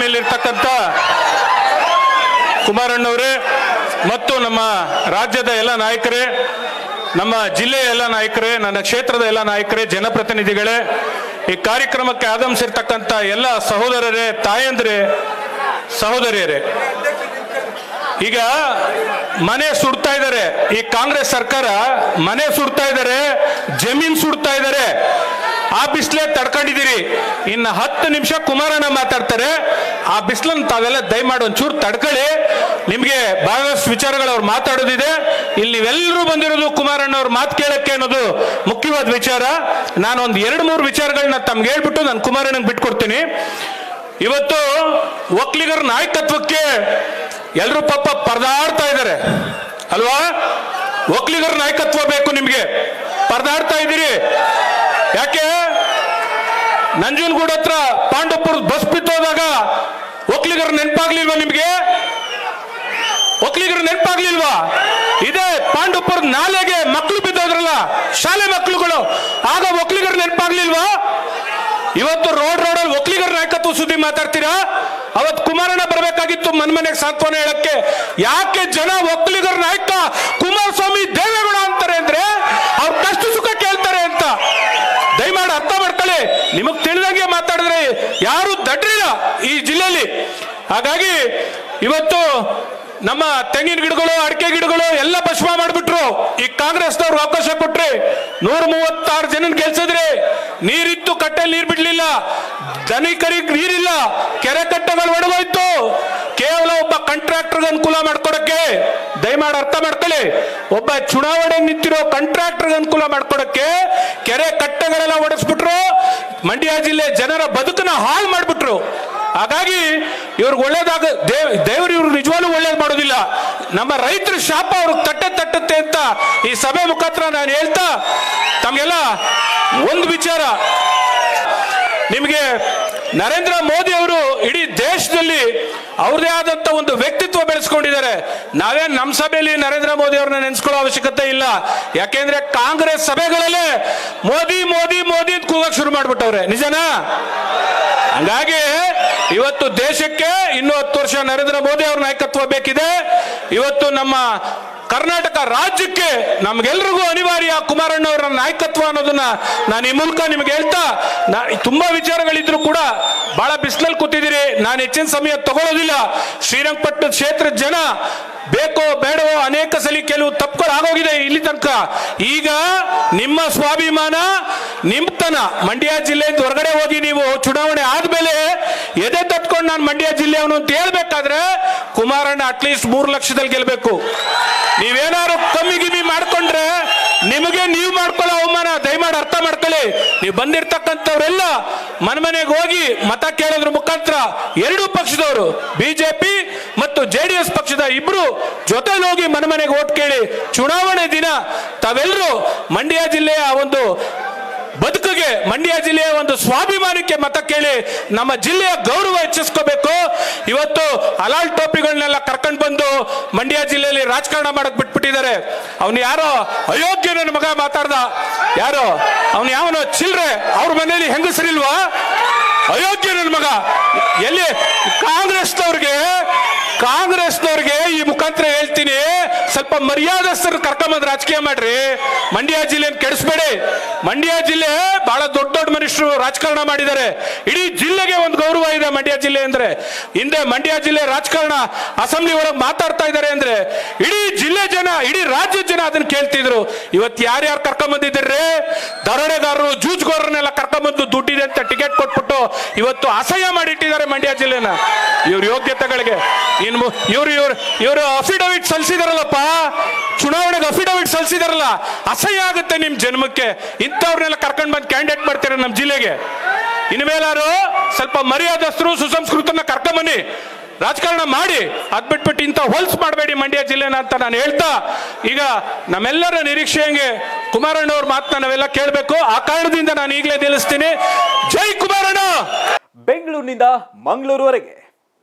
ಮೇಲಿರ್ತಕ್ಕಂಥ ಕುಮಾರಣ್ಣವರೇ ಮತ್ತು ನಮ್ಮ ರಾಜ್ಯದ ಎಲ್ಲ ನಾಯಕರೇ, ನಮ್ಮ ಜಿಲ್ಲೆಯ ಎಲ್ಲ ನಾಯಕರೇ, ನನ್ನ ಕ್ಷೇತ್ರದ ಎಲ್ಲ ನಾಯಕರೇ, ಜನಪ್ರತಿನಿಧಿಗಳೇ, ಈ ಕಾರ್ಯಕ್ರಮಕ್ಕೆ ಆಗಮಿಸಿರ್ತಕ್ಕಂಥ ಎಲ್ಲ ಸಹೋದರರೇ, ತಾಯಂದ್ರೇ, ಸಹೋದರಿಯರೇ, ಈಗ ಮನೆ ಸುಡ್ತಾ ಇದ್ದಾರೆ. ಈ ಕಾಂಗ್ರೆಸ್ ಸರ್ಕಾರ ಮನೆ ಸುಡ್ತಾ ಇದ್ದಾರೆ, ಜಮೀನ್ ಸುಡ್ತಾ ಇದ್ದಾರೆ. ಆ ಬಿಸಿಲೇ ತಡ್ಕೊಂಡಿದ್ದೀರಿ. ಇನ್ನು ಹತ್ತು ನಿಮಿಷ ಕುಮಾರಣ್ಣ ಮಾತಾಡ್ತಾರೆ. ಆ ಬಿಸಿಲನ್ನ ತಾವೆಲ್ಲ ದಯಮಾಡಿ ಒಂಚೂರು ತಡ್ಕೊಳ್ಳಿ. ನಿಮಗೆ ಬಹಳಷ್ಟು ವಿಚಾರಗಳು ಅವ್ರು ಮಾತಾಡೋದಿದೆ. ಇಲ್ಲಿ ನೀವೆಲ್ಲರೂ ಬಂದಿರೋದು ಕುಮಾರಣ್ಣ ಅವ್ರ ಮಾತು ಕೇಳಕ್ಕೆ ಅನ್ನೋದು ಮುಖ್ಯವಾದ ವಿಚಾರ. ನಾನು ಒಂದು ಎರಡು ಮೂರು ವಿಚಾರಗಳನ್ನ ತಮ್ಗೆ ಹೇಳ್ಬಿಟ್ಟು ನಾನು ಕುಮಾರಣ್ಣಂಗೆ ಬಿಟ್ಕೊಡ್ತೀನಿ. ಇವತ್ತು ಒಕ್ಕಲಿಗರ ನಾಯಕತ್ವಕ್ಕೆ ಎಲ್ಲರೂ ಪಾಪ ಪರದಾಡ್ತಾ ಇದ್ದಾರೆ. ಅಲ್ವಾ? ಒಕ್ಕಲಿಗರ ನಾಯಕತ್ವ ಬೇಕು ನಿಮ್ಗೆ ಪರದಾಡ್ತಾ ಇದ್ದೀರಿ ಯಾಕೆ ನಂಜನಗೂಡ ಹತ್ರ ಪಾಂಡವಪುರ ಬಸ್ ಬಿತ್ತೋದಾಗ ಒಕ್ಕಲಿಗರ ನೆನಪಾಗ್ಲಿಲ್ವಾ ನಿಮ್ಗೆ? ಒಕ್ಕಲಿಗರ ನೆನಪಾಗ್ಲಿಲ್ವಾ? ಇದೇ ಪಾಂಡವಪುರ ನಾಲೆಗೆ ಮಕ್ಕಳು ಬಿದ್ದೋದ್ರಲ್ಲ, ಶಾಲೆ ಮಕ್ಕಳುಗಳು, ಆಗ ಒಕ್ಕಲಿಗರ ನೆನಪಾಗ್ಲಿಲ್ವಾ? ಇವತ್ತು ರೋಡ್ ರೋಡಲ್ಲಿ ಒಕ್ಕಲಿಗರ ನಾಯಕತ್ವ ಸುದ್ದಿ ಮಾತಾಡ್ತೀರಾ? ಅವತ್ ಕುಮಾರಣ್ಣ ಬರಬೇಕಾಗಿತ್ತು ಮನ್ಮನೆಗೆ ಸಾಂತ್ವನ ಹೇಳಕ್ಕೆ. ಯಾಕೆ ಜನ ಒಕ್ಕಲಿಗರ ನಾಯಕ ಕುಮಾರಸ್ವಾಮಿ ದೇವೇಗೌಡ ಅಂತಾರೆ ಅಂದ್ರೆ ಅವ್ರ ಕಷ್ಟ ಸುಖ ಕೇಳ್ತಾರೆ ಅಂತ ದಯಮಾಡಿ ಅರ್ಥ ಮಾಡ್ಕೊಳ್ಳಿ ನಿಮಗ್ ತಿಳಿದಂಗೆ ಮಾತಾಡಿದ್ರೆ ಯಾರು ದಡ್ರಿಲ್ಲ ಈ ಜಿಲ್ಲೆಯಲ್ಲಿ. ಹಾಗಾಗಿ ಇವತ್ತು ನಮ್ಮ ತೆಂಗಿನ ಗಿಡಗಳು, ಅಡಿಕೆ ಗಿಡಗಳು ಎಲ್ಲ ಭಸ್ಮ ಮಾಡಿಬಿಟ್ರು. ಈ ಕಾಂಗ್ರೆಸ್ನವ್ರು ಅವಕಾಶ ಕೊಟ್ರಿ ನೂರ ಮೂವತ್ತಾರು ಜನ ಗೆಲ್ಸಿದ್ರಿ ನೀರಿತ್ತು ಕಟ್ಟೆ ನೀರು ಬಿಡ್ಲಿಲ್ಲ. ಧನಿಕರಿಗೆ ನೀರಿಲ್ಲ. ಕೆರೆ ಕಟ್ಟೆಗಳು ಒಡಗೋಯ್ತು ಕೇವಲ ಒಬ್ಬ ಕಾಂಟ್ರಾಕ್ಟರ್ಗೆ ಅನುಕೂಲ ಮಾಡ್ಕೊಡಕ್ಕೆ, ದಯಮಾಡಿ ಅರ್ಥ ಮಾಡ್ಕೊಳ್ಳಿ. ಒಬ್ಬ ಚುನಾವಣೆ ನಿಂತಿರೋ ಕಾಂಟ್ರಾಕ್ಟರ್ಗೆ ಅನುಕೂಲ ಮಾಡ್ಕೊಡಕ್ಕೆ ಕೆರೆ ಕಟ್ಟೆಗಳೆಲ್ಲ ಒಡೆಸ್ಬಿಟ್ರು. ಮಂಡ್ಯ ಜಿಲ್ಲೆ ಜನರ ಬದುಕನ್ನ ಹಾಳು ಮಾಡ್ಬಿಟ್ರು. ಹಾಗಾಗಿ ಇವ್ರಿಗೆ ಒಳ್ಳೇದಾಗ, ದೇವ್, ದೇವರು ಇವ್ರು ನಿಜವಾಗ್ಲೂ ಒಳ್ಳೇದು ಮಾಡೋದಿಲ್ಲ. ನಮ್ಮ ರೈತರ ಶಾಪ ಅವ್ರಿಗೆ ತಟ್ಟೆ ತಟ್ಟುತ್ತೆ ಅಂತ ಈ ಸಭೆ ಮುಖಾಂತರ ನಾನು ಹೇಳ್ತಾ, ತಮಗೆಲ್ಲ ಒಂದು ವಿಚಾರ. ನಿಮಗೆ ನರೇಂದ್ರ ಮೋದಿ ಅವರು ಇಡೀ ದೇಶದಲ್ಲಿ ಅವ್ರದೇ ಆದಂತ ಒಂದು ವ್ಯಕ್ತಿತ್ವ ಬೆಳೆಸ್ಕೊಂಡಿದ್ದಾರೆ. ನಾವೇ ನಮ್ಮ ಸಭೆಯಲ್ಲಿ ನರೇಂದ್ರ ಮೋದಿ ಅವ್ರನ್ನ ನೆನೆಸ್ಕೊಳ್ಳೋ ಅವಶ್ಯಕತೆ ಇಲ್ಲ. ಯಾಕೆಂದ್ರೆ ಕಾಂಗ್ರೆಸ್ ಸಭೆಗಳಲ್ಲೇ ಮೋದಿ ಮೋದಿ ಮೋದಿ ಅಂತ ಕೂಗಕ್ ಶುರು ಮಾಡ್ಬಿಟ್ಟವ್ರೆ. ನಿಜನಾ? ಹಂಗಾಗಿ ಇವತ್ತು ದೇಶಕ್ಕೆ ಇನ್ನೂ ಹತ್ತು ವರ್ಷ ನರೇಂದ್ರ ಮೋದಿ ಅವ್ರ ನಾಯಕತ್ವ ಬೇಕಿದೆ. ಇವತ್ತು ನಮ್ಮ ಕರ್ನಾಟಕ ರಾಜ್ಯಕ್ಕೆ ನಮ್ಗೆಲ್ರಿಗೂ ಅನಿವಾರ್ಯ ಕುಮಾರಣ್ಣ ಅವರ ನಾಯಕತ್ವ ಅನ್ನೋದನ್ನ ನಾನು ಈ ಮೂಲಕ ನಿಮ್ಗೆ ಹೇಳ್ತಾ ತುಂಬಾ ವಿಚಾರಗಳಿದ್ರು ಕೂಡ ಬಹಳ ಬಿಸಿಲಲ್ಲಿ ಕೂತಿದ್ದೀರಿ. ನಾನು ಹೆಚ್ಚಿನ ಸಮಯ ತಗೊಳ್ಳೋದಿಲ್ಲ ಶ್ರೀರಂಗಪಟ್ಟಣ ಕ್ಷೇತ್ರದ ಜನ ಬೇಕೋ ಬೇಡವೋ ಅನೇಕ ಸಲ ಕೆಲವು ತಪ್ಪುಗಳು ಆಗೋಗಿದೆ ಇಲ್ಲಿ ತನಕ. ಈಗ ನಿಮ್ಮ ಸ್ವಾಭಿಮಾನ, ನಿಮ್ತನ ಮಂಡ್ಯ ಜಿಲ್ಲೆಯಿಂದ ಹೊರಗಡೆ ಹೋಗಿ ನೀವು ಚುನಾವಣೆ ಆದ್ಮೇಲೆ ಎದೆ ತತ್ಕೊಂಡು ನಾನು ಮಂಡ್ಯ ಜಿಲ್ಲೆಯವನು ಅಂತ ಹೇಳ್ಬೇಕಾದ್ರೆ ಕುಮಾರಣ್ಣ ಅಟ್ಲೀಸ್ಟ್ ಮೂರು ಲಕ್ಷದಲ್ಲಿ ಗೆಲ್ಬೇಕು. ನೀವೇನಾದ್ರು ಕಮ್ಮಿ ಗಿಮ್ಮಿ ಮಾಡ್ಕೊಂಡ್ರೆ ನಿಮಗೆ ನೀವು ಮಾಡ್ಕೊಳ್ಳೋ ಅವಮಾನ, ದಯಮಾಡಿ ಅರ್ಥ ಮಾಡ್ಕೊಳ್ಳಿ. ನೀವು ಬಂದಿರ್ತಕ್ಕಂಥವ್ರೆಲ್ಲ ಮನೆಗೆ ಹೋಗಿ ಮತ ಕೇಳೋದ್ರ ಮುಖಾಂತರ ಎರಡೂ ಪಕ್ಷದವರು, ಬಿಜೆಪಿ ಮತ್ತು ಜೆ ಡಿ ಎಸ್ ಪಕ್ಷದ ಇಬ್ರು ಜೊತೆಲಿ ಹೋಗಿ ಮನೆಗೆ ಓಟ್ ಕೇಳಿ ಚುನಾವಣೆ ದಿನ ತಾವೆಲ್ಲರೂ ಮಂಡ್ಯ ಜಿಲ್ಲೆಯ ಒಂದು ಬದುಕಿಗೆ ಮಂಡ್ಯ ಜಿಲ್ಲೆಯ ಒಂದು ಸ್ವಾಭಿಮಾನಕ್ಕೆ ಮತ ಕೇಳಿ ನಮ್ಮ ಜಿಲ್ಲೆಯ ಗೌರವ ಹೆಚ್ಚಿಸ್ಕೋಬೇಕು. ಇವತ್ತು ಅಲಾಲ್ ಟೋಪಿಗಳನ್ನೆಲ್ಲ ಕರ್ಕೊಂಡು ಬಂದು ಮಂಡ್ಯ ಜಿಲ್ಲೆಯಲ್ಲಿ ರಾಜಕಾರಣ ಮಾಡಕ್ ಬಿಟ್ಬಿಟ್ಟಿದ್ದಾರೆ. ಅವನು ಯಾರೋ ಅಯೋಗ್ಯ ಮಗ ಮಾತಾಡ್ದ. ಯಾರೋ? ಅವನು ಯಾವನೋ ಚಿಲ್ರೆ, ಅವ್ರ ಮನೆಯಲ್ಲಿ ಹೆಂಗಸರಿಲ್ವಾ? ಅಯೋಗ್ಯ ನನ್ನ ಮಗ. ಎಲ್ಲಿ? ಕಾಂಗ್ರೆಸ್ನವ್ರಿಗೆ ಕಾಂಗ್ರೆಸ್ನವ್ರಿಗೆ ಈ ಮುಖಾಂತರ ಹೇಳ್ತೀನಿ. ಸ್ವಲ್ಪ ಮರ್ಯಾದಸ್ಥರು ಕರ್ಕೊಂಬಂದ್ ರಾಜಕೀಯ ಮಾಡ್ರಿ. ಮಂಡ್ಯ ಜಿಲ್ಲೆಯನ್ನು ಕೆಡಿಸ್ಬೇಡಿ. ಮಂಡ್ಯ ಜಿಲ್ಲೆ ಬಹಳ ದೊಡ್ಡ ದೊಡ್ಡ ಮನುಷ್ಯರು ರಾಜಕಾರಣ ಮಾಡಿದ್ದಾರೆ. ಇಡೀ ಜಿಲ್ಲೆಗೆ ಒಂದು ಗೌರವ ಇದೆ ಮಂಡ್ಯ ಜಿಲ್ಲೆ ಅಂದ್ರೆ. ಹಿಂದೆ ಮಂಡ್ಯ ಜಿಲ್ಲೆ ರಾಜಕಾರಣ ಅಸೆಂಬ್ಲಿ ಒಳಗೆ ಮಾತಾಡ್ತಾ ಇದ್ದಾರೆ ಅಂದ್ರೆ, ಇಡೀ ಜಿಲ್ಲೆ ಜನ, ಇಡೀ ರಾಜ್ಯದ ಜನ ಅದನ್ನ ಕೇಳ್ತಿದ್ರು. ಇವತ್ತು ಯಾರ್ಯಾರು ಕರ್ಕೊಂಬಂದಿದ್ದಾರೆ ದರೋಡೆಗಾರರು ಜೂಜ್ಗೋರನ್ನೆಲ್ಲ ಕರ್ಕೊಂಬಂದು ದುಡ್ಡಿದೆ ಅಂತ ಟಿಕೆಟ್ ಕೊಟ್ಬಿಟ್ಟು ಇವತ್ತು ಅಸಹ್ಯ ಮಾಡಿಟ್ಟಿದ್ದಾರೆ ಮಂಡ್ಯ ಜಿಲ್ಲೆನ. ಇವ್ರ ಯೋಗ್ಯತೆಗಳಿಗೆ. ಇನ್ನು ಇವ್ರು ಇವ್ರು, ಇವರು ಅಫಿಡವಿಟ್ ಸಲ್ಲಿಸಿದಾರಲ್ಲಪ್ಪ. ಚುನಾವಣೆಗೆ ಅಫಿಡವಿಟ್ ಸಲ್ಲಿಸಿದಾರಲ್ಲ. ಅಸಹ್ಯ ಆಗುತ್ತೆ ನಿಮ್ ಜನ್ಮಕ್ಕೆ. ಇಂಥವ್ರನ್ನೆಲ್ಲ ಕರ್ಕೊಂಡು ಬಂದು ಕ್ಯಾಂಡಿಡೇಟ್ ಮಾಡ್ತಾರೆ ನಮ್ಮ ಜಿಲ್ಲೆಗೆ? ಇನ್ಮೇಲಾರು ಸ್ವಲ್ಪ ಮರ್ಯಾದಸ್ಥರು ಸುಸಂಸ್ಕೃತನ ಕರ್ಕೊಂಬನ್ನಿ ರಾಜಕಾರಣ ಮಾಡಿ. ಅದ್ ಬಿಟ್ಬಿಟ್ಟು ಇಂಥ ಹೊಲ್ಸ್ ಮಾಡಬೇಡಿ ಮಂಡ್ಯ ಜಿಲ್ಲೆನ ಅಂತ ನಾನು ಹೇಳ್ತಾ. ಈಗ ನಮ್ಮೆಲ್ಲರ ನಿರೀಕ್ಷೆ ಹಂಗೆ? ಕುಮಾರಣ್ಣ ಅವ್ರ ಮಾತನ್ನ ನಾವೆಲ್ಲ ಕೇಳಬೇಕು. ಆ ಕಾರಣದಿಂದ ನಾನು ಈಗಲೇ ನಿಲ್ಲಿಸ್ತೀನಿ ಜೈ ಕುಮಾರಣ್ಣ! ಬೆಂಗಳೂರಿನಿಂದ ಮಂಗಳೂರುವರೆಗೆ.